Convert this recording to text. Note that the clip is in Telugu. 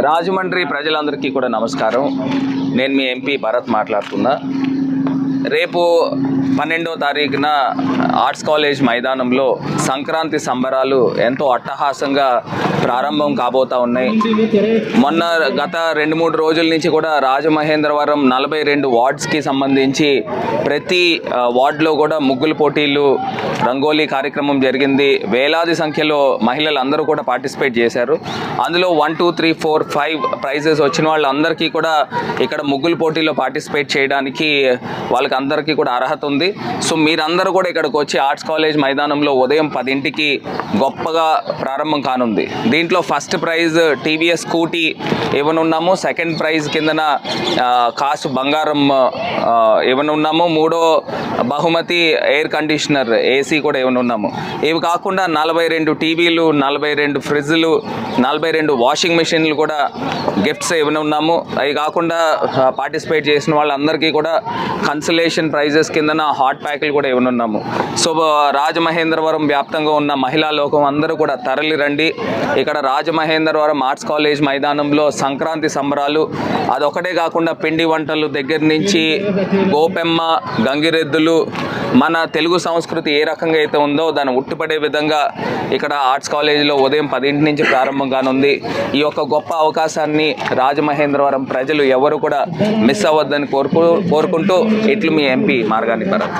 రాజమండ్రి ప్రజలందరికీ కూడా నమస్కారం. నేను మీ ఎంపీ భరత్ మాట్లాడుతున్నా. రేపు పన్నెండో తారీఖున ఆర్ట్స్ కాలేజ్ మైదానంలో సంక్రాంతి సంబరాలు ఎంతో అట్టహాసంగా ప్రారంభం కాబోతా ఉన్నాయి. మొన్న గత రెండు మూడు రోజుల నుంచి కూడా రాజమహేంద్రవరం నలభై రెండు వార్డ్స్కి సంబంధించి ప్రతి వార్డులో కూడా ముగ్గులు పోటీలు రంగోలీ కార్యక్రమం జరిగింది. వేలాది సంఖ్యలో మహిళలు అందరూ కూడా పార్టిసిపేట్ చేశారు. అందులో one two three four five prizes వచ్చిన వాళ్ళందరికీ కూడా ఇక్కడ ముగ్గులు పోటీలో పార్టిసిపేట్ చేయడానికి వాళ్ళకి అందరికీ కూడా అర్హత ఉంది. సో మీరందరూ కూడా ఇక్కడికి వచ్చి ఆర్ట్స్ కాలేజ్ మైదానంలో ఉదయం పదింటికి గొప్పగా ప్రారంభం కానుంది. దీంట్లో ఫస్ట్ ప్రైజ్ టీవీఎస్ స్కూటీ ఇవ్వనున్నాము. సెకండ్ ప్రైజ్ కిందన కాసు బంగారం ఆ, ఇవ్వనున్నాము. మూడో బహుమతి ఎయిర్ కండిషనర్ ఏసీ కూడా ఇవ్వనున్నాము. ఇవి కాకుండా నలభై రెండు టీవీలు నలభై రెండు ఫ్రిడ్జ్లు నలభై రెండు వాషింగ్ మిషన్లు కూడా గిఫ్ట్స్ ఇవ్వనున్నాము. అవి కాకుండా పార్టిసిపేట్ చేసిన వాళ్ళందరికీ కూడా కన్సలేషన్ ప్రైజెస్ కిందన హాట్ ప్యాక్లు కూడా ఇవ్వనున్నాము సో రాజమహేంద్రవరం వ్యాప్తంగా ఉన్న మహిళా లోకం అందరూ కూడా తరలి రండి. ఇక్కడ రాజమహేంద్రవరం ఆర్ట్స్ కాలేజ్ మైదానంలో సంక్రాంతి సంబరాలు అదొకటే కాకుండా పిండి వంటలు దగ్గర నుంచి గోపెమ్మ గంగిరెద్దులు మన తెలుగు సంస్కృతి ఏ రకంగా అయితే ఉందో దాన్ని ఉట్టిపడే విధంగా ఇక్కడ ఆర్ట్స్ కాలేజీలో ఉదయం పదింటి నుంచి ప్రారంభం కానుంది. ఈ యొక్క గొప్ప అవకాశాన్ని రాజమహేంద్రవరం ప్రజలు ఎవరు కూడా మిస్ అవ్వద్దని కోరుకు కోరుకుంటూ ఇట్లు మీ ఎంపీ మార్గాన్ని భరత్.